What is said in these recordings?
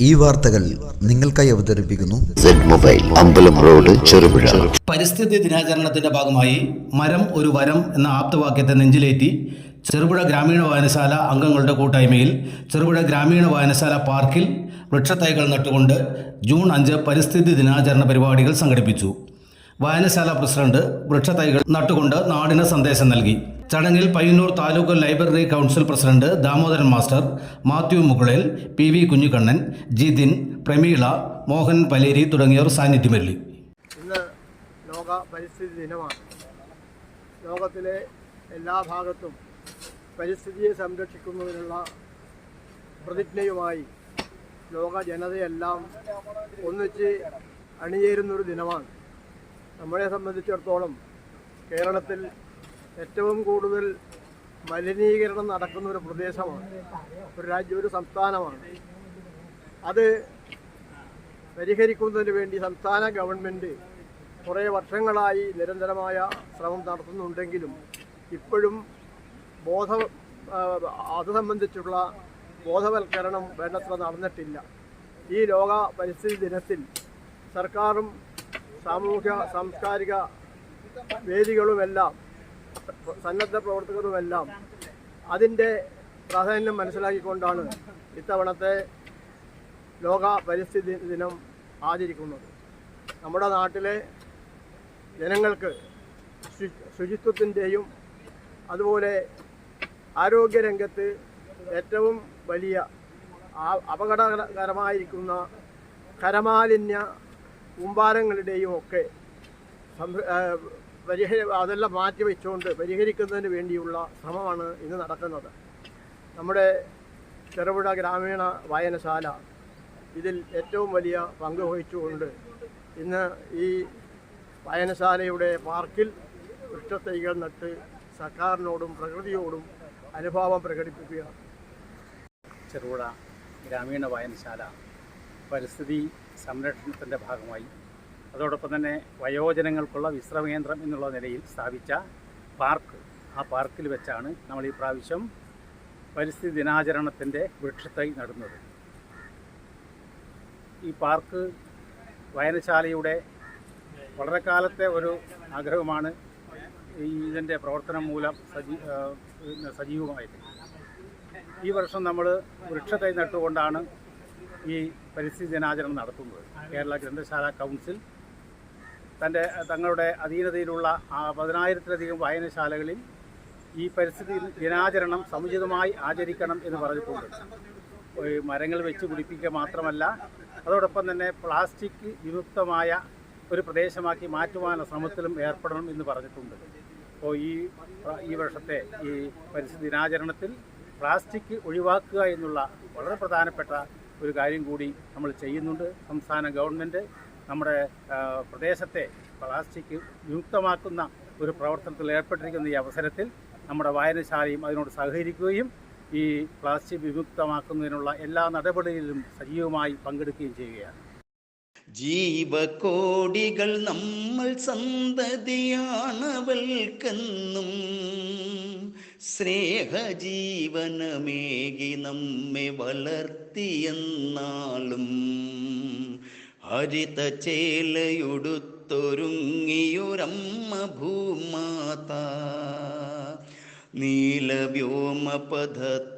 ഈ വാർത്തകൾ നിങ്ങൾക്കായി അവതരിപ്പിക്കുന്നു. മൊബൈൽ അമ്പലം റോഡ് ചെറുപുഴ. പരിസ്ഥിതി ദിനാചരണത്തിന്റെ ഭാഗമായി മരം ഒരു വരം എന്ന ആപ്തവാക്യത്തെ നെഞ്ചിലേറ്റി ചെറുപുഴ ഗ്രാമീണ വായനശാല അംഗങ്ങളുടെ കൂട്ടായ്മയിൽ ചെറുപുഴ ഗ്രാമീണ വായനശാല പാർക്കിൽ വൃക്ഷത്തൈകൾ നട്ടുകൊണ്ട് ജൂൺ അഞ്ച് പരിസ്ഥിതി ദിനാചരണ പരിപാടികൾ സംഘടിപ്പിച്ചു. വായനശാല പ്രസിഡന്റ് വൃക്ഷത്തൈകൾ നട്ടുകൊണ്ട് നാടിന് സന്ദേശം നൽകി. ചടങ്ങിൽ Payyanur taluk library council president Damodaran master Mathew മുകുളിൽ P V Kunhikannan Jithin Prameela Mohan Paleri തുടങ്ങിയവർ സാന്നിധ്യമല്ലി ലോക പരിസ്ഥിതി ദിനമാണ്. ലോകത്തിലെ എല്ലാ ഭാഗത്തും പരിസ്ഥിതിയെ സംരക്ഷിക്കുന്നതിനുള്ള പ്രതിജ്ഞയുമായി ലോക ജനതയെല്ലാം ഒന്നിച്ച് അണിചേരുന്നൊരു ദിനമാണ്. നമ്മളെ സംബന്ധിച്ചിടത്തോളം കേരളത്തിൽ ഏറ്റവും കൂടുതൽ മലിനീകരണം നടക്കുന്ന ഒരു പ്രദേശമാണ് ഒരു രാജ്യം ഒരു സംസ്ഥാനമാണ്. അത് പരിഹരിക്കുന്നതിന് വേണ്ടി സംസ്ഥാന ഗവൺമെന്റ് കുറേ വർഷങ്ങളായി നിരന്തരമായ ശ്രമം നടത്തുന്നുണ്ടെങ്കിലും ഇപ്പോഴും ബോധ അത് സംബന്ധിച്ചുള്ള ബോധവൽക്കരണം വേണ്ടത്ര നടന്നിട്ടില്ല. ഈ ലോക പരിസ്ഥിതി ദിനത്തിൽ സർക്കാരും സാമൂഹ്യ സാംസ്കാരിക വേദികളുമെല്ലാം സന്നദ്ധ പ്രവർത്തകരുമെല്ലാം അതിന്റെ പ്രാധാന്യം മനസ്സിലാക്കിക്കൊണ്ടാണ് ഇത്തവണത്തെ ലോക പരിസ്ഥിതി ദിനം ആചരിക്കുന്നത്. നമ്മുടെ നാട്ടിലെ ജനങ്ങൾക്ക് ശുചിത്വത്തിന്റെയും അതുപോലെ ആരോഗ്യരംഗത്ത് ഏറ്റവും വലിയ അപകടകരമായിരിക്കുന്ന ഖരമാലിന്യ കൂമ്പാരങ്ങളുടെയും ഒക്കെ പരിഹരി അതെല്ലാം മാറ്റി വെച്ചുകൊണ്ട് പരിഹരിക്കുന്നതിന് വേണ്ടിയുള്ള ശ്രമമാണ് ഇന്ന് നടക്കുന്നത്. നമ്മുടെ ചെറുപുഴ ഗ്രാമീണ വായനശാല ഇതിൽ ഏറ്റവും വലിയ പങ്ക് വഹിച്ചുകൊണ്ട് ഇന്ന് ഈ വായനശാലയുടെ പാർക്കിൽ വൃക്ഷത്തൈകൾ നട്ട് സർക്കാരിനോടും പ്രകൃതിയോടും അനുഭാവം പ്രകടിപ്പിക്കുകയാണ്. ചെറുപുഴ ഗ്രാമീണ വായനശാല പരിസ്ഥിതി സംരക്ഷണത്തിന്റെ ഭാഗമായി. അതോടൊപ്പം തന്നെ വയോജനങ്ങൾക്കുള്ള വിശ്രമകേന്ദ്രം എന്നുള്ള നിലയിൽ സ്ഥാപിച്ച പാർക്ക്. ആ പാർക്കിൽ വെച്ചാണ് നമ്മൾ ഈ പ്രാവശ്യം പരിസ്ഥിതി ദിനാചരണത്തിന്റെ വൃക്ഷത്തൈ നടുന്നത്. ഈ പാർക്ക് വായനശാലയുടെ വളരെ കാലത്തെ ഒരു ആഗ്രഹമാണ് ഇതിന്റെ പ്രവർത്തനം മൂലം സജീ സജീവമായിട്ട് ഈ വർഷം നമ്മൾ വൃക്ഷത്തൈ നട്ടുകൊണ്ടാണ് ഈ പരിസ്ഥിതി ദിനാചരണം നടത്തുന്നത്. കേരള ഗ്രന്ഥശാല കൗൺസിൽ തന്റെ തങ്ങളുടെ അധീനതയിലുള്ള പതിനായിരത്തിലധികം വായനശാലകളിൽ ഈ പരിസ്ഥിതി ദിനാചരണം സമുചിതമായി ആചരിക്കണം എന്ന് പറഞ്ഞിട്ടുണ്ട്. മരങ്ങൾ വെച്ച് പിടിപ്പിക്കുക മാത്രമല്ല അതോടൊപ്പം തന്നെ പ്ലാസ്റ്റിക് വിമുക്തമായ ഒരു പ്രദേശമാക്കി മാറ്റുവാനുള്ള ശ്രമത്തിലും ഏർപ്പെടണം എന്ന് പറഞ്ഞിട്ടുണ്ട്. അപ്പോൾ ഈ ഈ വർഷത്തെ ഈ പരിസ്ഥിതി ദിനാചരണത്തിൽ പ്ലാസ്റ്റിക് ഒഴിവാക്കുക എന്നുള്ള വളരെ പ്രധാനപ്പെട്ട ഒരു കാര്യം കൂടി നമ്മൾ ചെയ്യുന്നുണ്ട്. സംസ്ഥാന ഗവൺമെന്റ് നമ്മുടെ പ്രദേശത്തെ പ്ലാസ്റ്റിക് വിമുക്തമാക്കുന്ന ഒരു പ്രവർത്തനത്തിൽ ഏർപ്പെട്ടിരിക്കുന്ന ഈ അവസരത്തിൽ നമ്മുടെ വായനശാലയും അതിനോട് സഹകരിക്കുകയും ഈ പ്ലാസ്റ്റിക് വിമുക്തമാക്കുന്നതിനുള്ള എല്ലാ നടപടികളിലും സജീവമായി പങ്കെടുക്കുകയും ചെയ്യുകയാണ്. ജീവകോടികൾ നമ്മൾ സന്തതിയാണവൾക്കെന്നും സ്നേഹജീവനമേകി നമ്മെ വളർത്തിയെന്നാളും ഹരിത ചേലയൊടുത്തൊരുങ്ങിയൊരമ്മ ഭൂമാത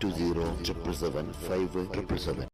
920 777